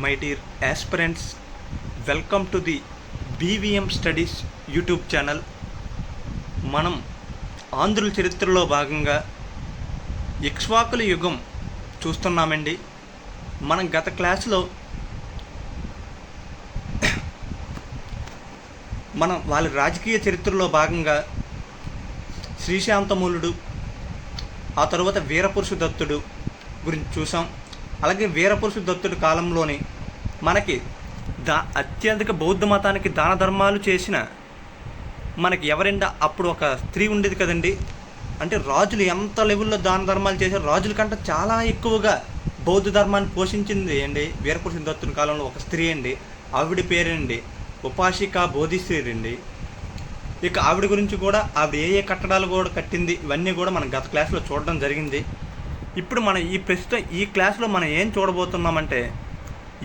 My dear aspirants welcome to the BVM studies YouTube channel. మనం ఆంధ్రుల చరిత్రలో భాగంగా ఇక్ష్వాకుల యుగం చూస్తున్నామండి. మనం గత క్లాసులో మనం వాళ్ళ రాజకీయ చరిత్రలో భాగంగా శ్రీశాంతమూలుడు ఆ తరువాత వీరపురుషు దత్తుడు గురించి చూసాం. అలాగే వీరపురుషు దత్తుడి కాలంలోని మనకి దా అత్యధిక బౌద్ధ మతానికి దాన ధర్మాలు చేసిన మనకి ఎవరిండా అప్పుడు ఒక స్త్రీ ఉండేది కదండి. అంటే రాజులు ఎంత లెవెల్లో దాన ధర్మాలు చేశారు రాజుల కంటే చాలా ఎక్కువగా బౌద్ధ ధర్మాన్ని పోషించింది అండి. వీరపురుషుని దత్తుని కాలంలో ఒక స్త్రీ అండి. ఆవిడ పేరండి ఉపాసిక బోధిశ్రీ అండి. ఇక ఆవిడ గురించి కూడా ఆవిడ ఏ ఏ కట్టడాలు కూడా కట్టింది ఇవన్నీ కూడా మనం గత క్లాస్లో చూడడం జరిగింది. ఇప్పుడు మనం ఈ ప్రస్తుతం ఈ క్లాస్లో మనం ఏం చూడబోతున్నామంటే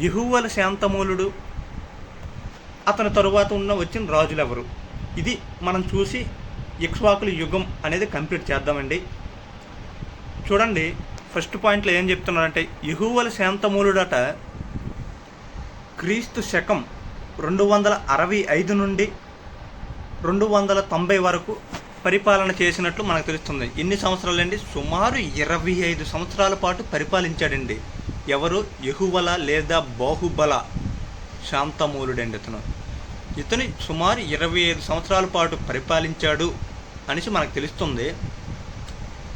యహువల శాంతమూలుడు అతని తరువాత ఉన్న వచ్చిన రాజులు ఎవరు ఇది మనం చూసి ఇక్ష్వాకుల యుగం అనేది కంప్లీట్ చేద్దామండి. చూడండి ఫస్ట్ పాయింట్లో ఏం చెప్తున్నారంటే యహువల శాంతమూలుడట క్రీస్తు శకం రెండు వందల అరవై ఐదు నుండి రెండు వందల తొంభై వరకు పరిపాలన చేసినట్లు మనకు తెలుస్తుంది. ఎన్ని సంవత్సరాలండి? సుమారు ఇరవై ఐదు సంవత్సరాల పాటు పరిపాలించాడండి. ఎవరు? యహువల లేదా బాహుబల శాంతమూలుడండి ఇతను ఇతను సుమారు ఇరవై ఐదు సంవత్సరాల పాటు పరిపాలించాడు అనేసి మనకు తెలుస్తుంది.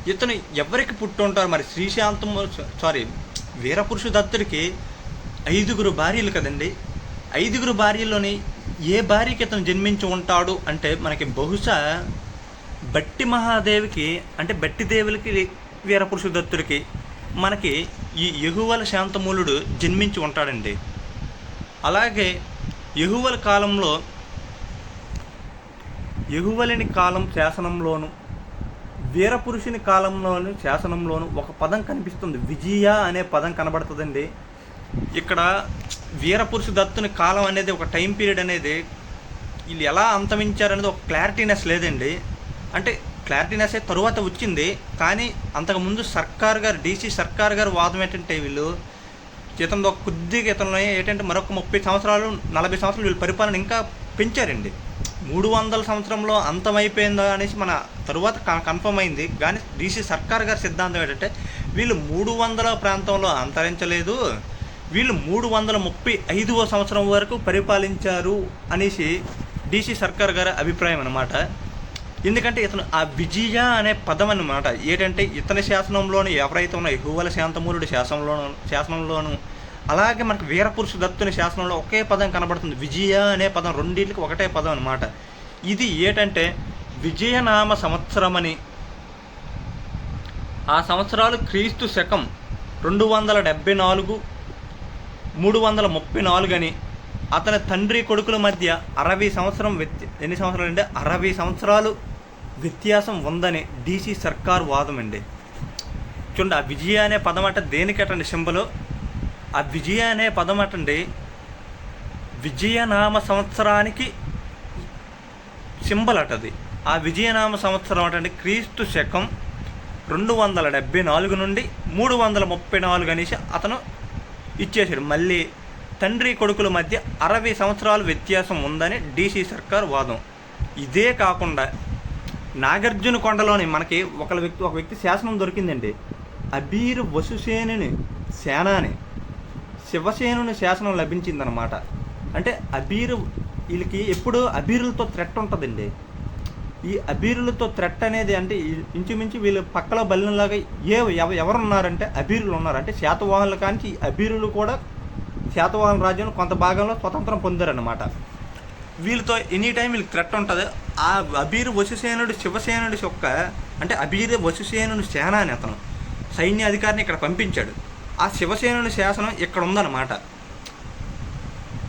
ఇతను ఎవరికి పుట్టుంటారు? మరి శ్రీశాంతము సారీ వీరపురుషు దత్తుడికి ఐదుగురు భార్యలు కదండి. ఐదుగురు భార్యల్లోని ఏ భార్యకి ఇతను జన్మించి ఉంటాడు అంటే మనకి బహుశా బట్టి మహాదేవికి అంటే బట్టి దేవులకి వీరపురుషు దత్తుడికి మనకి ఈ యహువల శాంతమూలుడు జన్మించి ఉంటాడండి. అలాగే యహువల కాలంలో యహువలిని కాలం శాసనంలోను వీరపురుషుని కాలంలోను శాసనంలోను ఒక పదం కనిపిస్తుంది. విజయ అనే పదం కనబడుతుందండి. ఇక్కడ వీరపురుషు దత్తుని కాలం అనేది ఒక టైం పీరియడ్ అనేది వీళ్ళు ఎలా అంతమించారనేది ఒక క్లారిటీనెస్ లేదండి. అంటే క్లారిటీనెస్ అయితే తరువాత వచ్చింది కానీ అంతకుముందు సర్కార్ గారు డీసీ సర్కార్ గారు వాదం ఏంటంటే వీళ్ళు జీతంలో ఒక కొద్దిగా ఇతను ఏంటంటే మరొక ముప్పై సంవత్సరాలు నలభై సంవత్సరాలు వీళ్ళు పరిపాలన ఇంకా పెంచారండి. మూడు వందల సంవత్సరంలో అంతమైపోయిందా అనేసి మన తరువాత కన్ఫర్మ్ అయింది. కానీ డీసీ సర్కార్ గారి సిద్ధాంతం ఏంటంటే వీళ్ళు మూడు వందల ప్రాంతంలో అంతరించలేదు వీళ్ళు మూడు వందల ముప్పై ఐదవ సంవత్సరం వరకు పరిపాలించారు అనేసి డీసీ సర్కార్ గారి అభిప్రాయం అనమాట ఎందుకంటే ఇతను ఆ విజయ అనే పదం అన్నమాట ఏంటంటే ఇతని శాసనంలోను ఎవరైతే ఉన్న ఎగువల శాంతమూలుడి శాసనంలోను శాసనంలోను అలాగే మనకు వీరపురుషు దత్తుని శాసనంలో ఒకే పదం కనబడుతుంది. విజయ అనే పదం రెండింటికి ఒకటే పదం అనమాట ఇది ఏంటంటే విజయనామ సంవత్సరమని. ఆ సంవత్సరాలు క్రీస్తు శకం రెండు వందల డెబ్బై నాలుగు మూడు వందల ముప్పై నాలుగు అని అతని తండ్రి కొడుకుల మధ్య అరవై సంవత్సరం వ్యత్య ఎన్ని సంవత్సరాలు అంటే అరవై సంవత్సరాలు వ్యత్యాసం ఉందని డీసీ సర్కార్ వాదం అండి చూడండి ఆ విజయ అనే పదం అంటే దేనికటండి సింబలు? ఆ విజయ అనే పదం అటండి విజయనామ సంవత్సరానికి సింబల్ అటది ఆ విజయనామ సంవత్సరం అటండి క్రీస్తు శకం రెండు వందల డెబ్బై నాలుగు నుండి మూడు వందల ముప్పై నాలుగు అనేసి అతను ఇచ్చేసాడు. మళ్ళీ తండ్రి కొడుకుల మధ్య అరవై సంవత్సరాలు వ్యత్యాసం ఉందని డీసీ సర్కార్ వాదం. ఇదే కాకుండా నాగార్జున కొండలోని మనకి ఒక వ్యక్తి ఒక వ్యక్తి శాసనం దొరికిందండి. అబీర్ వసుసేనుని సేనాని. శివసేనుని శాసనం లభించిందనమాట. అంటే అబీరు వీళ్ళకి ఎప్పుడు అబీరులతో థ్రెట్ ఉంటుందండి. ఈ అబీరులతో థ్రెట్ అనేది అంటే ఇంచుమించు వీళ్ళు పక్కలో బలినలాగా ఏ ఎవ- ఉన్నారంటే అబీరులు ఉన్నారు. అంటే శాతవాహనుల కాంచి అబీరులు కూడా శాతవాహన రాజ్యంలో కొంత భాగంలో స్వతంత్రం పొందారనమాట వీళ్ళతో ఎనీ టైం వీళ్ళకి థ్రెట్ ఉంటుంది. ఆ అబీరు వసుసేనుడు శివసేనుడి యొక్క అంటే అబీరు వసుసేనుడు సేన అని అతను సైన్య అధికారిని ఇక్కడ పంపించాడు. ఆ శివసేనుడి శాసనం ఇక్కడ ఉందన్నమాట.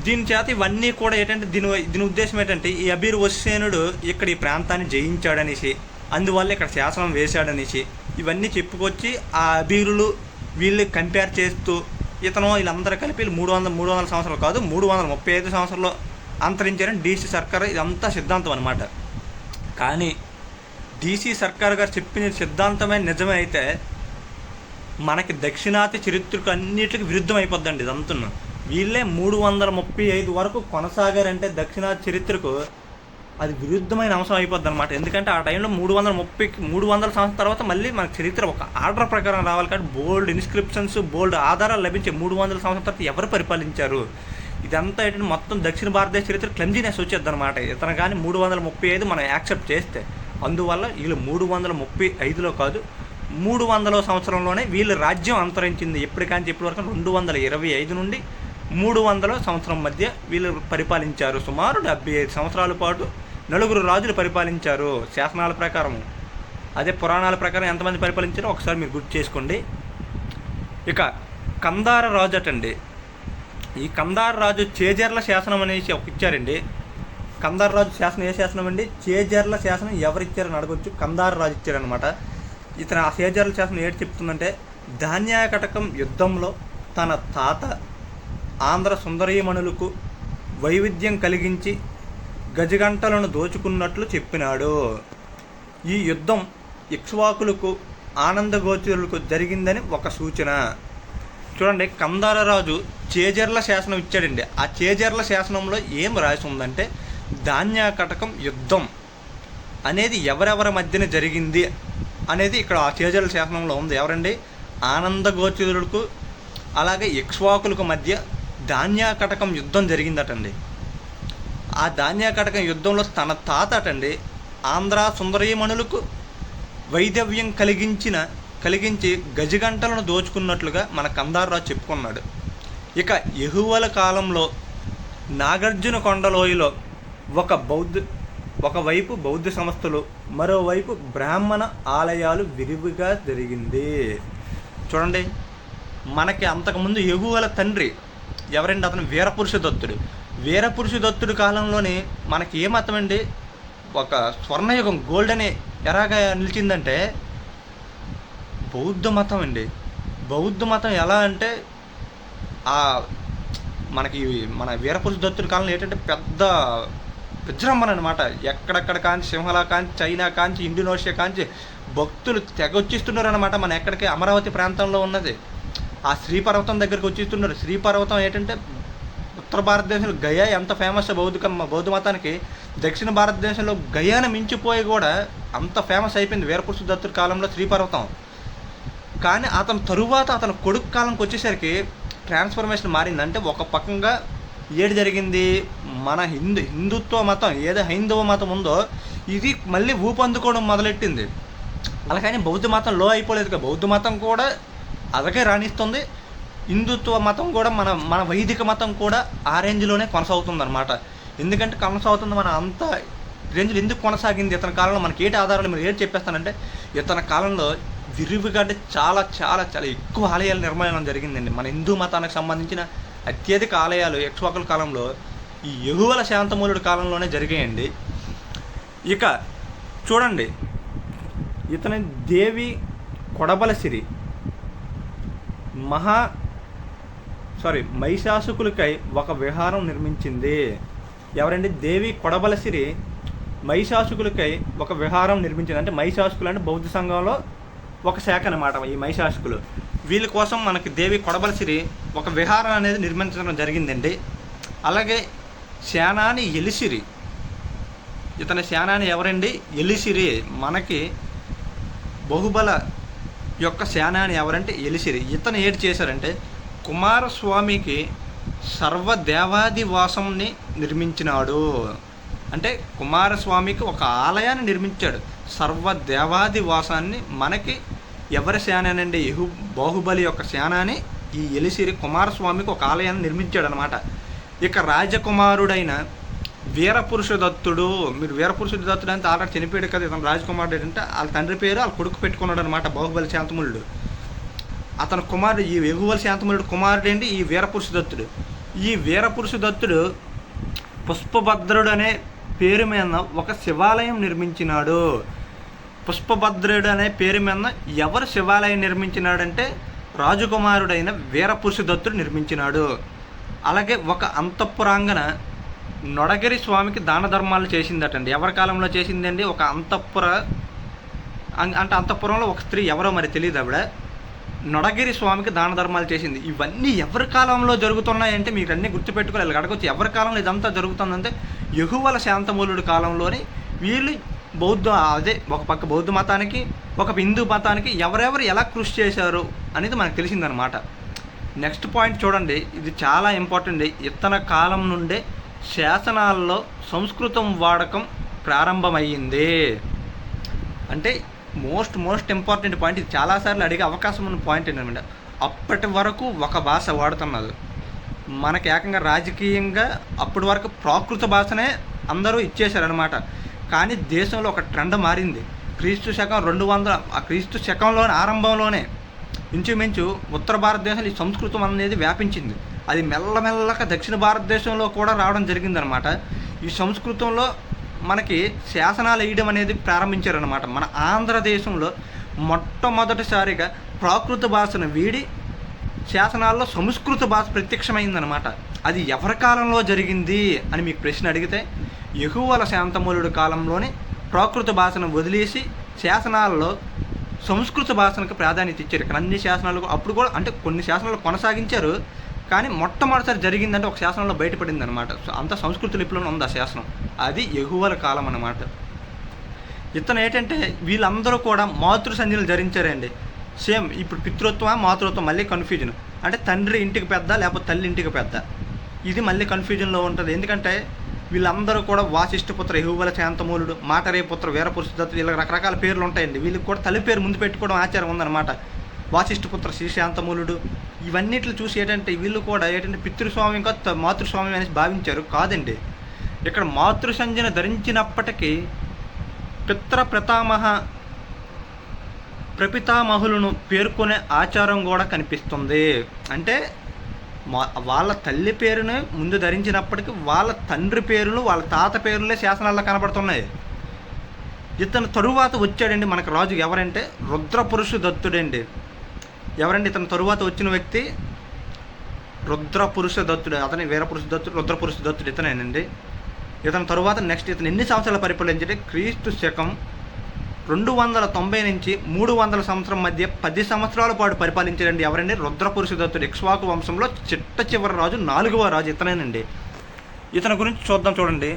దీని చేత ఇవన్నీ కూడా ఏంటంటే దీని దీని ఉద్దేశం ఏంటంటే ఈ అబీర్ వసుసేనుడు ఇక్కడ ఈ ప్రాంతాన్ని జయించాడనేసి అందువల్ల ఇక్కడ శాసనం వేశాడనేసి ఇవన్నీ చెప్పుకొచ్చి ఆ అబీరులు వీళ్ళు కంపేర్ చేస్తూ ఇతను వీళ్ళందరూ కలిపి మూడు వందల మూడు వందల సంవత్సరాలు కాదు మూడు వందల ముప్పై ఐదు సంవత్సరాలు అంతరించారని డీసీ సర్కార్ ఇదంతా సిద్ధాంతం అనమాట కానీ డీసీ సర్కార్ గారు చెప్పిన సిద్ధాంతమే నిజమే అయితే మనకి దక్షిణాది చరిత్రకు అన్నిటికి విరుద్ధం అయిపోద్దండి ఇదంతా వీళ్ళే మూడు వందల ముప్పై ఐదు వరకు కొనసాగారంటే దక్షిణాది చరిత్రకు అది విరుద్ధమైన అంశం అయిపోద్ది అనమాట ఎందుకంటే ఆ టైంలో మూడు వందల ముప్పై మూడు వందల సంవత్సరం తర్వాత మళ్ళీ మన చరిత్ర ఒక ఆర్డర్ ప్రకారం రావాలి కాబట్టి బోల్డ్ ఇన్స్క్రిప్షన్స్ బోల్డ్ ఆధారాలు లభించే మూడు వందల సంవత్సరం తర్వాత ఎవరు పరిపాలించారు? ఇదంతా ఏంటంటే మొత్తం దక్షిణ భారతదేశ చరిత్ర క్లమ్జీనెస్ వచ్చేది అనమాట ఇతను కానీ మూడు వందల ముప్పై ఐదు మనం యాక్సెప్ట్ చేస్తే అందువల్ల వీళ్ళు మూడు వందల ముప్పై ఐదులో కాదు మూడు వందల సంవత్సరంలోనే వీళ్ళు రాజ్యం అంతరించింది ఎప్పటికాంచి ఇప్పటి వరకు? రెండు వందల ఇరవై ఐదు నుండి మూడు వందల సంవత్సరం మధ్య వీళ్ళు పరిపాలించారు. సుమారు డెబ్బై ఐదు సంవత్సరాల పాటు నలుగురు రాజులు పరిపాలించారు శాసనాల ప్రకారం. అదే పురాణాల ప్రకారం ఎంతమంది పరిపాలించారో ఒకసారి మీరు గుర్తు చేసుకోండి. ఇక కందార రాజు అటండి. ఈ కందార రాజు చేజర్ల శాసనం అనేసి ఒక ఇచ్చారండి. కందార్ రాజు శాసనం ఏ శాసనం అండి? చేజర్ల శాసనం ఎవరిచ్చారని అడగొచ్చు. కందార రాజు ఇచ్చారనమాట ఇతను ఆ చేజర్ల శాసనం ఏంటి చెప్తుందంటే ధాన్యాకటకం యుద్ధంలో తన తాత ఆంధ్ర సుందరీమణులకు వైవిధ్యం కలిగించి గజగంటలను దోచుకున్నట్లు చెప్పినాడు. ఈ యుద్ధం ఇక్ష్వాకులకు ఆనందగోచరులకు జరిగిందని ఒక సూచన. చూడండి కందారరాజు చేజర్ల శాసనం ఇచ్చాడండి. ఆ చేజర్ల శాసనంలో ఏం రాసి ఉందంటే ధాన్యాకటకం యుద్ధం అనేది ఎవరెవరి మధ్యన జరిగింది అనేది ఇక్కడ ఆ చేజర్ల శాసనంలో ఉంది. ఎవరండి? ఆనందగోచరులకు అలాగే ఇక్ష్వాకులకు మధ్య ధాన్యాకటకం యుద్ధం జరిగిందటండి. ఆ ధాన్యాకటకం యుద్ధంలో తన తాత అటండి ఆంధ్ర సుందరీమణులకు వైదవ్యం కలిగించిన కలిగించి గజగంటలను దోచుకున్నట్లుగా మన కందారరావు చెప్పుకున్నాడు. ఇక ఎహువల కాలంలో నాగార్జున కొండలోయలో ఒక బౌద్ధ ఒకవైపు బౌద్ధ సంస్థలు మరోవైపు బ్రాహ్మణ ఆలయాలు విరివిగా జరిగింది. చూడండి మనకి అంతకుముందు యహువల తండ్రి ఎవరండి? అతను వీరపురుష దత్తుడు వీరపురుష దత్తుడు కాలంలోనే మనకి ఏమర్థమండి? అండి ఒక స్వర్ణయుగం గోల్డెన్ ఎలాగా నిలిచిందంటే బౌద్ధ మతం అండి బౌద్ధ మతం ఎలా అంటే ఆ మనకి మన వీరపురుష దత్తుడి కాలంలో ఏంటంటే పెద్ద విజృంభణ అనమాట ఎక్కడెక్కడ కాంచి సింహల కాంచి చైనా కాంచి ఇండోనేషియా కాంచి భక్తులు తెగ వచ్చిస్తున్నారు అనమాట మన ఎక్కడికి? అమరావతి ప్రాంతంలో ఉన్నది. ఆ శ్రీపర్వతం దగ్గరికి వచ్చిస్తున్నారు. శ్రీపర్వతం ఏంటంటే ఉత్తర భారతదేశంలో గయా ఎంత ఫేమస్ బౌద్ధ బౌద్ధ మతానికి దక్షిణ భారతదేశంలో గయాను మించిపోయి కూడా అంత ఫేమస్ అయిపోయింది వీరపురుష దత్తుడి కాలంలో శ్రీపర్వతం. కానీ అతను తరువాత అతను కొడుకు కాలంకి వచ్చేసరికి ట్రాన్స్ఫర్మేషన్ మారిందంటే ఒక పక్కంగా ఏడు జరిగింది? మన హిందూ హిందుత్వ మతం ఏదో హైందవ మతం ఉందో ఇది మళ్ళీ ఊపందుకోవడం మొదలెట్టింది. అలాగని బౌద్ధ మతం లో అయిపోలేదు కదా. బౌద్ధ మతం కూడా అలాగే రాణిస్తుంది. హిందుత్వ మతం కూడా మన మన వైదిక మతం కూడా ఆ రేంజ్లోనే కొనసాగుతుంది అనమాట ఎందుకంటే కొనసాగుతుంది మన అంత రేంజ్లో ఎందుకు కొనసాగింది? ఇతని కాలంలో మనకి ఏంటి ఆధారాలు? మీరు ఏంటి చెప్పేస్తానంటే ఇతని కాలంలో విరివిగా అంటే చాలా చాలా చాలా ఎక్కువ ఆలయాల నిర్మాణం జరిగిందండి. మన హిందూ మతానికి సంబంధించిన అత్యధిక ఆలయాలు యక్ష్వాకుల కాలంలో ఈ ఎగువల శాంతమూలుడి కాలంలోనే జరిగాయండి. ఇక చూడండి ఇతని దేవి కొడబలసిరి మహా సారీ మహిషాసుకులకై ఒక విహారం నిర్మించింది. ఎవరండి? దేవి కొడబలసిరి మహిషాసుకులకై ఒక విహారం నిర్మించింది. అంటే మహిషాసుకులు అంటే బౌద్ధ సంఘంలో ఒక శాఖ అనమాట ఈ మహిషాసుకులు. వీళ్ళ కోసం మనకి దేవి కొడబలసిరి ఒక విహారం అనేది నిర్మించడం జరిగిందండి. అలాగే శానాని ఎలిసిరి. ఇతని శానాని ఎవరండి? ఎలిసిరి. మనకి బహుబల యొక్క శానాని ఎవరంటే ఎలిసిరి. ఇతను ఏడు చేశారంటే కుమారస్వామికి సర్వదేవాదివాసంని నిర్మించినాడు. అంటే కుమారస్వామికి ఒక ఆలయాన్ని నిర్మించాడు. సర్వ దేవాది వాసాన్ని మనకి ఎవరి శానానండి? యహు బాహుబలి యొక్క శానాని ఈ ఎలిసిరి కుమారస్వామికి ఒక ఆలయాన్ని నిర్మించాడు అనమాట ఇక రాజకుమారుడైన వీరపురుషదత్తుడు మీరు వీరపురుషదత్తుడు అంటే ఆల్రెడీ చనిపోయాడు కదా ఇతను రాజకుమారుడు అంటే వాళ్ళ తండ్రి పేరు వాళ్ళ కొడుకు పెట్టుకున్నాడు అనమాట బాహుబలి శాంతములుడు అతను కుమారుడు ఈ వెగువల శాంతములుడు కుమారుడు ఏంటి? ఈ వీరపురుషదత్తుడు. ఈ వీరపురుషదత్తుడు పుష్పభద్రుడు అనే పేరు మీద ఒక శివాలయం నిర్మించినాడు. పుష్పభద్రుడు అనే పేరు మీద ఎవరు శివాలయం నిర్మించినాడంటే రాజకుమారుడైన వీరపురుషదత్తుడు నిర్మించినాడు. అలాగే ఒక అంతఃపురాంగన నొడగిరి స్వామికి దాన ధర్మాలు చేసిందటండి. ఎవరి కాలంలో చేసిందండి? ఒక అంతఃపుర అంటే అంతఃపురంలో ఒక స్త్రీ ఎవరో మరి తెలియదు ఆవిడ? నొడగిరి స్వామికి దాన ధర్మాలు చేసింది. ఇవన్నీ ఎవరి కాలంలో జరుగుతున్నాయంటే మీకు అన్నీ గుర్తుపెట్టుకోవాలి. ఇలా అడగొచ్చు ఎవరి కాలంలో ఇదంతా జరుగుతుందంటే యహువల శాంతమూలుడు కాలంలోనే వీళ్ళు బౌద్ధ అదే ఒక పక్క బౌద్ధ మతానికి ఒక హిందూ మతానికి ఎవరెవరు ఎలా కృషి చేశారు అనేది మనకు తెలిసిందనమాట. నెక్స్ట్ పాయింట్ చూడండి ఇది చాలా ఇంపార్టెంట్. ఇతన కాలం నుండే శాసనాల్లో సంస్కృతం వాడకం ప్రారంభమయ్యింది. అంటే మోస్ట్ మోస్ట్ ఇంపార్టెంట్ పాయింట్. ఇది చాలాసార్లు అడిగే అవకాశం ఉన్న పాయింట్ ఏంటంటే అప్పటి వరకు ఒక భాష వాడుతున్నది మనకి ఏకంగా రాజకీయంగా అప్పటి వరకు ప్రాకృత భాషనే అందరూ ఇచ్చేశారనమాట కానీ దేశంలో ఒక ట్రెండ్ మారింది. క్రీస్తు శకం రెండు వందల ఆ క్రీస్తు శకంలోనే ఆరంభంలోనే ఇంచుమించు ఉత్తర భారతదేశంలో ఈ సంస్కృతం అనేది వ్యాపించింది. అది మెల్లమెల్లగా దక్షిణ భారతదేశంలో కూడా రావడం జరిగిందనమాట ఈ సంస్కృతంలో మనకి శాసనాలు వేయడం అనేది ప్రారంభించారనమాట మన ఆంధ్రదేశంలో మొట్టమొదటిసారిగా ప్రాకృత భాషను వీడి శాసనాల్లో సంస్కృత భాష ప్రత్యక్షమైందనమాట అది ఎవరి కాలంలో జరిగింది అని మీకు ప్రశ్న అడిగితే ఎగువల శాంతమూలుడు కాలంలోనే ప్రాకృత భాషను వదిలేసి శాసనాల్లో సంస్కృత భాషలకు ప్రాధాన్యత ఇచ్చారు. ఇక్కడ అన్ని శాసనాలు అప్పుడు కూడా అంటే కొన్ని శాసనాలు కొనసాగించారు కానీ మొట్టమొదటిసారి జరిగిందంటే ఒక శాసనంలో బయటపడింది అనమాట అంత సంస్కృత లిపిలో ఉంది ఆ శాసనం. అది ఎగువల కాలం అన్నమాట. ఇతను ఏంటంటే వీళ్ళందరూ కూడా మాతృ సంధ్యలు ధరించారండి. సేమ్ ఇప్పుడు పితృత్వం మాతృత్వం మళ్ళీ కన్ఫ్యూజన్ అంటే తండ్రి ఇంటికి పెద్ద లేకపోతే తల్లి ఇంటికి పెద్ద. ఇది మళ్ళీ కన్ఫ్యూజన్లో ఉంటుంది. ఎందుకంటే వీళ్ళందరూ కూడా వాసిష్ఠపుత్ర యహువల శాంతమూలుడు మాటరేపుత్ర వీరపురుషదత్తుడు ఇలా రకరకాల పేర్లు ఉంటాయండి. వీళ్ళకి కూడా తల్లి పేరు ముందు పెట్టుకోవడం ఆచారం ఉందన్నమాట. వాసిష్ఠపుత్ర శ్రీశాంతమూలుడు ఇవన్నిట్లు చూసి ఏంటంటే వీళ్ళు కూడా ఏంటంటే పితృస్వామి ఇంకా త- మాతృస్వామి అనేసి భావించారు. కాదండి. ఇక్కడ మాతృసంజన ధరించినప్పటికీ పిత్ర ప్రతామహ ప్రపితామహులను పేర్కొనే ఆచారం కూడా కనిపిస్తుంది. అంటే మా వాళ్ళ తల్లి పేరును ముందు ధరించినప్పటికీ వాళ్ళ తండ్రి పేరులు వాళ్ళ తాత పేరులే శాసనాల్లో కనబడుతున్నాయి. ఇతను తరువాత వచ్చాడండి మనకు రాజు ఎవరంటే రుద్రపురుషు దత్తుడండి ఎవరండి ఇతను తరువాత వచ్చిన వ్యక్తి? రుద్రపురుష దత్తుడు అతని వీరపురుష దత్తుడు రుద్రపురుష దత్తుడు ఇతనేనండి. ఇతని తరువాత నెక్స్ట్ ఇతను ఎన్ని సంవత్సరాలు పరిపాలించే క్రీస్తు శకం రెండు వందల తొంభై నుంచి మూడు వందల సంవత్సరం మధ్య పది సంవత్సరాల పాటు పరిపాలించాడండి ఎవరండి? రుద్రపురుష దత్తుడు ఇక్ష్వాకు వంశంలో చిట్ట చివరి రాజు నాలుగవ రాజు ఇతనేనండి. ఇతని గురించి చూద్దాం చూడండి.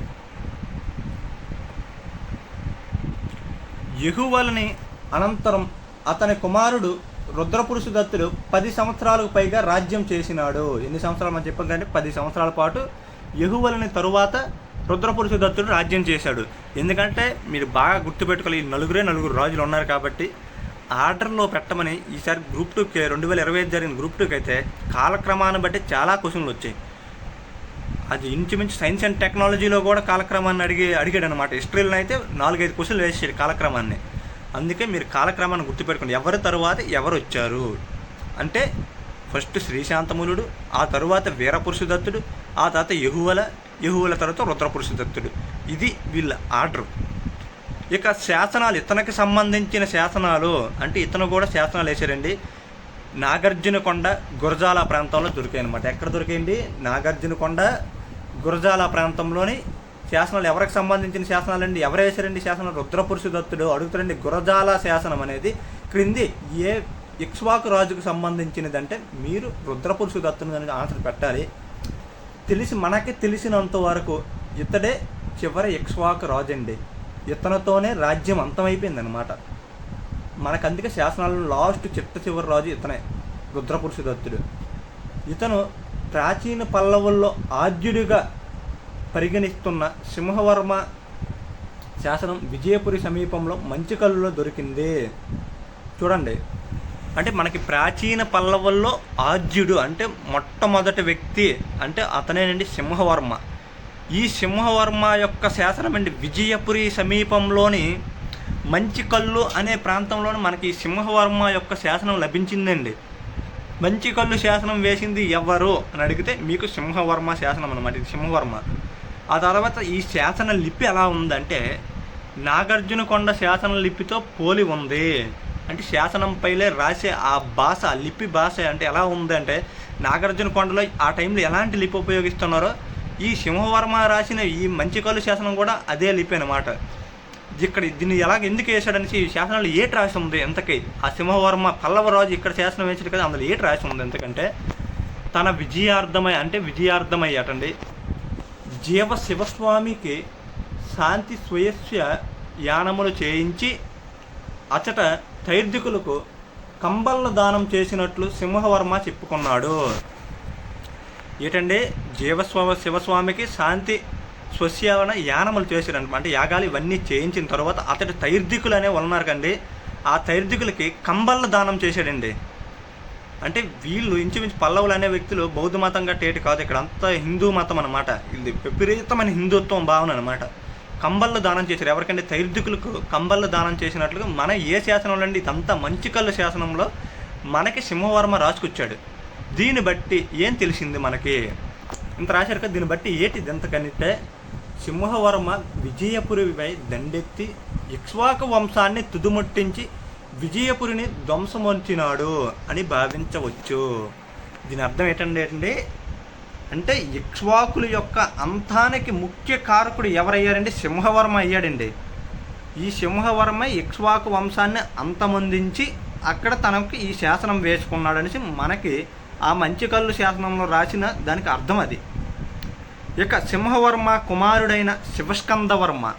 యహువలని అనంతరం అతని కుమారుడు రుద్రపురుషదత్తుడు పది సంవత్సరాలకు పైగా రాజ్యం చేసినాడు. ఎన్ని సంవత్సరాలు మనం చెప్పాం కానీ పది సంవత్సరాల పాటు యహువలని తరువాత రుద్రపురుషు దత్తుడు రాజ్యం చేశాడు. ఎందుకంటే మీరు బాగా గుర్తుపెట్టుకోవాలి ఈ నలుగురే నలుగురు రాజులు ఉన్నారు కాబట్టి ఆర్డర్లో పెట్టమని ఈసారి గ్రూప్ టూకి రెండు వేల ఇరవై ఐదు జరిగిన గ్రూప్ టూకి అయితే కాలక్రమాన్ని బట్టి చాలా క్వశ్చన్లు వచ్చాయి. అది ఇంచుమించు సైన్స్ అండ్ టెక్నాలజీలో కూడా కాలక్రమాన్ని అడిగి అడిగాడు అనమాట హిస్టరీలో అయితే నాలుగైదు క్వశ్చన్లు వేసాడు కాలక్రమాన్ని. అందుకే మీరు కాలక్రమాన్ని గుర్తుపెట్టుకోండి. ఎవరి తరువాత ఎవరు వచ్చారు? అంటే ఫస్ట్ శ్రీశాంతములుడు ఆ తరువాత వీరపురుషుదత్తుడు ఆ తర్వాత యహువల యహువుల తర్వాత రుద్రపురుషదత్తుడు ఇది వీళ్ళ ఆర్డర్. ఇక శాసనాలు ఇతనికి సంబంధించిన శాసనాలు అంటే ఇతను కూడా శాసనాలు వేసారండి నాగార్జునకొండ గురజాల ప్రాంతంలో దొరికాయి అనమాట ఎక్కడ దొరికాయండి? నాగార్జునకొండ గురజాల ప్రాంతంలోని శాసనాలు. ఎవరికి సంబంధించిన శాసనాలు అండి ఎవరు వేశారండి శాసనం? రుద్రపురుష దత్తుడు అడుగుతారండి గురజాల శాసనం అనేది. క్రింది ఏ ఇక్ష్వాకు రాజుకు సంబంధించినదంటే మీరు రుద్రపురుషు దత్తుని దానికి ఆన్సర్ పెట్టాలి. తెలిసి మనకి తెలిసినంత వరకు ఇతడే చివరి ఇక్ష్వాకు రాజు అండి ఇతనితోనే రాజ్యం అంతమైపోయింది అనమాట మనకు అందుకే శాసనాలను లాస్ట్ చిట్ట చివరి రాజు ఇతనే రుద్రపురుషదత్తుడు. ఇతను ప్రాచీన పల్లవుల్లో ఆద్యుడిగా పరిగణిస్తున్న సింహవర్మ శాసనం విజయపురి సమీపంలో మంచికల్లులో దొరికింది. చూడండి అంటే మనకి ప్రాచీన పల్లవుల్లో ఆద్యుడు అంటే మొట్టమొదటి వ్యక్తి అంటే అతనేనండి సింహవర్మ. ఈ సింహవర్మ యొక్క శాసనం అండి విజయపురి సమీపంలోని మంచికల్లు అనే ప్రాంతంలోని మనకి సింహవర్మ యొక్క శాసనం లభించిందండి. మంచికల్లు శాసనం వేసింది ఎవరు అని అడిగితే మీకు సింహవర్మ శాసనం అనమాట ఇది సింహవర్మ. ఆ తర్వాత ఈ శాసన లిపి ఎలా ఉందంటే నాగార్జునకొండ శాసన లిపితో పోలి ఉంది. అంటే శాసనంపైలే రాసే ఆ భాష ఆ లిపి భాష అంటే ఎలా ఉందంటే నాగార్జున కొండలో ఆ టైంలో ఎలాంటి లిపి ఉపయోగిస్తున్నారో ఈ సింహవర్మ రాసిన ఈ మంచికల్లు శాసనం కూడా అదే లిపి అనమాట ఇక్కడ దీన్ని ఎలాగ ఎందుకు వేశాడనేసి ఈ శాసనాలు ఏటి రాసి ఉంది ఎంతకై? ఆ సింహవర్మ పల్లవరాజు ఇక్కడ శాసనం వేసాడు కదా అందులో ఏటి రాసి ఉంది ఎందుకంటే తన విజయార్థమై అంటే విజయార్థమయ్యాటండి జీవ శివస్వామికి శాంతి స్వయస్య యానములు చేయించి అచట తైర్దికులకు కంబళ్ళ దానం చేసినట్లు సింహవర్మ చెప్పుకున్నాడు. ఏంటంటే జీవస్వామి శివస్వామికి శాంతి స్వస్యావన యానములు చేశారనమాట అంటే యాగాలు ఇవన్నీ చేయించిన తర్వాత అతడి తైర్దికులు అనే ఉన్నారు కండి. ఆ తైర్దికులకి కంబళ్ళ దానం చేశాడండి. అంటే వీళ్ళు ఇంచుమించు పల్లవులు అనే వ్యక్తులు బౌద్ధ మతం కట్టేటి కాదు. ఇక్కడ అంతా హిందూ మతం అనమాట ఇది విపరీతమైన హిందుత్వం భావన అనమాట కంబళ్ళు దానం చేశారు. ఎవరికంటే తైర్దికులకు కంబళ్ళు దానం చేసినట్లుగా మన ఏ శాసనంలో అండి ఇదంతా మంచి కళ్ళ శాసనంలో మనకి సింహవర్మ రాసుకొచ్చాడు దీన్ని బట్టి ఏం తెలిసింది మనకి? ఇంత రాశారు కదా దీన్ని బట్టి ఏటిది ఎంత సింహవర్మ విజయపురిపై దండెత్తి ఇక్ష్వాక వంశాన్ని తుదుముట్టించి విజయపురిని ధ్వంసమొంచినాడు అని భావించవచ్చు. దీని అర్థం ఏంటంటే ఏంటంటే అంటే ఇక్ష్వాకుల యొక్క అంతానికి ముఖ్య కారకుడు ఎవరయ్యారంటే సింహవర్మ అయ్యాడండి. ఈ సింహవర్మ ఇక్ష్వాకు వంశాన్ని అంతమొందించి అక్కడ తనకి ఈ శాసనం వేసుకున్నాడనేసి మనకి ఆ మంచి కళ్ళు శాసనంలో రాసిన దానికి అర్థం అది. ఇక సింహవర్మ కుమారుడైన శివస్కందవర్మ.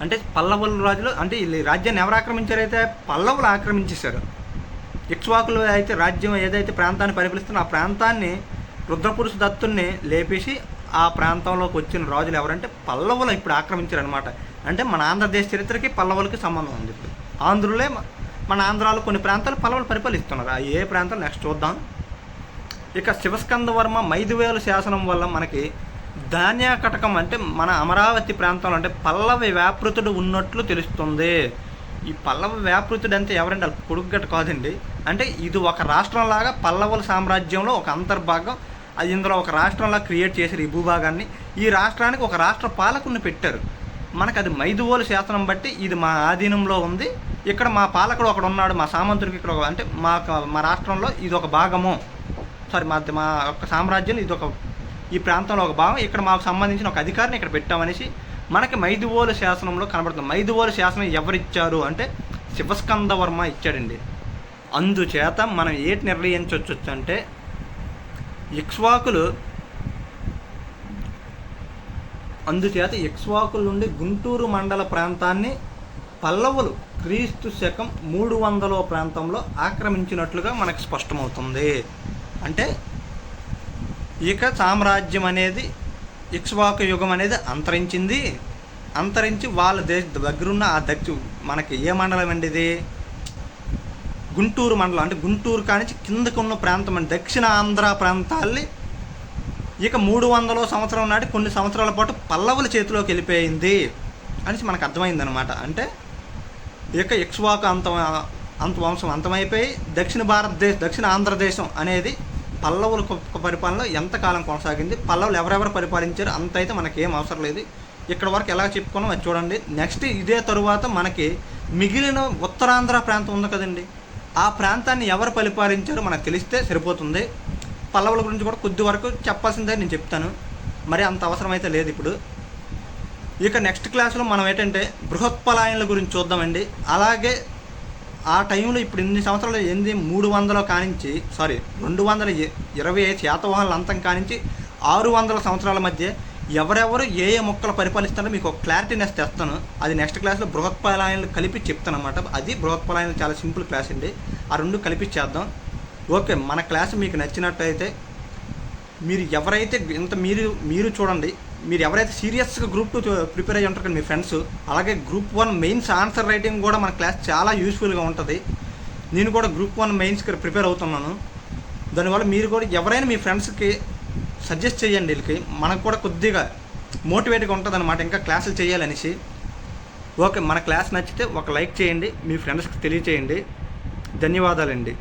అంటే పల్లవుల రాజులు అంటే ఈ రాజ్యాన్ని ఎవరు ఆక్రమించారైతే పల్లవులు ఆక్రమించేశారు. ఇక్ష్వాకులు అయితే రాజ్యం ఏదైతే ప్రాంతాన్ని పరిపాలిస్తున్న ఆ ప్రాంతాన్ని రుద్రపురుష దత్తుని లేపేసి ఆ ప్రాంతంలోకి వచ్చిన రాజులు ఎవరంటే పల్లవులు ఇప్పుడు ఆక్రమించారు అనమాట అంటే మన ఆంధ్రదేశ్ చరిత్రకి పల్లవులకి సంబంధం ఉంది ఇప్పుడు. ఆంధ్రులే మన ఆంధ్రాలో కొన్ని ప్రాంతాలు పల్లవులు పరిపాలిస్తున్నారు. ఆ ఏ ప్రాంతాలు నెక్స్ట్ చూద్దాం. ఇక శివస్కందవర్మ మైదువేలు శాసనం వల్ల మనకి ధాన్యకటకం అంటే మన అమరావతి ప్రాంతంలో అంటే పల్లవి వ్యాపృతుడు ఉన్నట్లు తెలుస్తుంది. ఈ పల్లవ వ్యాపృతుడు అంటే ఎవరంటే అది పొడుగ్గట్టు కాదండి. అంటే ఇది ఒక రాష్ట్రంలాగా పల్లవుల సామ్రాజ్యంలో ఒక అంతర్భాగం అది ఇందులో ఒక రాష్ట్రంలా క్రియేట్ చేశారు ఈ భూభాగాన్ని. ఈ రాష్ట్రానికి ఒక రాష్ట్ర పాలకుని పెట్టారు. మనకు అది మైదువోలు శాసనం బట్టి ఇది మా ఆధీనంలో ఉంది. ఇక్కడ మా పాలకుడు ఒకడు ఉన్నాడు మా సామంతుడికి ఇక్కడ ఒక అంటే మా మా రాష్ట్రంలో ఇది ఒక భాగము. సారీ మా మా యొక్క సామ్రాజ్యం ఇది ఒక ఈ ప్రాంతంలో ఒక భాగం. ఇక్కడ మాకు సంబంధించిన ఒక అధికారిని ఇక్కడ పెట్టామనేసి మనకి మైదువోలు శాసనంలో కనబడుతుంది. మైదువోలు శాసనం ఎవరిచ్చారు అంటే శివస్కందవర్మ ఇచ్చాడండి. అందుచేత మనం ఏటి నిర్ణయించవచ్చు అంటే ఇక్ష్వాకులు అందుచేత ఇక్ష్వాకుల నుండి గుంటూరు మండల ప్రాంతాన్ని పల్లవులు క్రీస్తు శకం మూడు వందల ప్రాంతంలో ఆక్రమించినట్లుగా మనకు స్పష్టమవుతుంది. అంటే ఇక సామ్రాజ్యం అనేది ఇక్ష్వాకు యుగం అనేది అంతరించింది. అంతరించి వాళ్ళ దేశ దగ్గరున్న ఆ దక్షి మనకి ఏ మండలం అండి ఇది? గుంటూరు మండలం అంటే గుంటూరు కానించి కిందకు ఉన్న ప్రాంతం అండి. దక్షిణ ఆంధ్ర ప్రాంతాల్ని ఇక మూడు వందల సంవత్సరం నాటి కొన్ని సంవత్సరాల పాటు పల్లవుల చేతిలోకి వెళ్ళిపోయింది అనేసి మనకు అర్థమైందనమాట అంటే ఇక ఇక్ష్వాకు అంత అంత వంశం అంతమైపోయి దక్షిణ భారతదేశం దక్షిణ ఆంధ్రదేశం అనేది పల్లవుల పరిపాలన పరిపాలనలో ఎంతకాలం కొనసాగింది పల్లవులు ఎవరెవరు పరిపాలించారు అంత అయితే మనకి ఏం అవసరం లేదు. ఇక్కడ వరకు ఎలా చెప్పుకున్నాం అది చూడండి. నెక్స్ట్ ఇదే తరువాత మనకి మిగిలిన ఉత్తరాంధ్ర ప్రాంతం ఉంది కదండి. ఆ ప్రాంతాన్ని ఎవరు పరిపాలించారో మనకు తెలిస్తే సరిపోతుంది. పల్లవుల గురించి కూడా కొద్ది వరకు చెప్పాల్సిందే నేను చెప్తాను. మరి అంత అవసరమైతే లేదు ఇప్పుడు. ఇక నెక్స్ట్ క్లాస్లో మనం ఏంటంటే బృహత్పలాయనల గురించి చూద్దామండి. అలాగే ఆ టైంలో ఇప్పుడు ఇన్ని సంవత్సరాలు ఎనిమిది మూడు వందల కానించి సారీ రెండు వందల ఇరవై ఐదు శాతవాహనాల అంతం కానించి ఆరు వందల సంవత్సరాల మధ్య ఎవరెవరు ఏ ఏ మొక్కలు పరిపాలిస్తారో మీకు ఒక క్లారిటీనెస్ తెస్తాను. అది నెక్స్ట్ క్లాస్లో బృహత్పలాయనలు కలిపి చెప్తాను అనమాట అది బృహత్పలాయనలు చాలా సింపుల్ క్లాస్ అండి. ఆ రెండు కలిపి చేద్దాం. ఓకే మన క్లాస్ మీకు నచ్చినట్టయితే మీరు ఎవరైతే ఇంత మీరు మీరు చూడండి. మీరు ఎవరైతే సీరియస్గా గ్రూప్ టూ ప్రిపేర్ అయ్యి ఉంటారు కదా మీ ఫ్రెండ్స్ అలాగే group one mains answer writing కూడా మన క్లాస్ చాలా యూస్ఫుల్గా ఉంటుంది. నేను కూడా గ్రూప్ వన్ మెయిన్స్కి ప్రిపేర్ అవుతున్నాను. దానివల్ల మీరు కూడా ఎవరైనా మీ ఫ్రెండ్స్కి సజెస్ట్ చేయండి వీళ్ళకి. మనకు కూడా కొద్దిగా మోటివేట్గా ఉంటుంది అనమాట ఇంకా క్లాసులు చేయాలనేసి. ఓకే మన క్లాస్ నచ్చితే ఒక లైక్ చేయండి. మీ ఫ్రెండ్స్కి తెలియచేయండి. ధన్యవాదాలండి.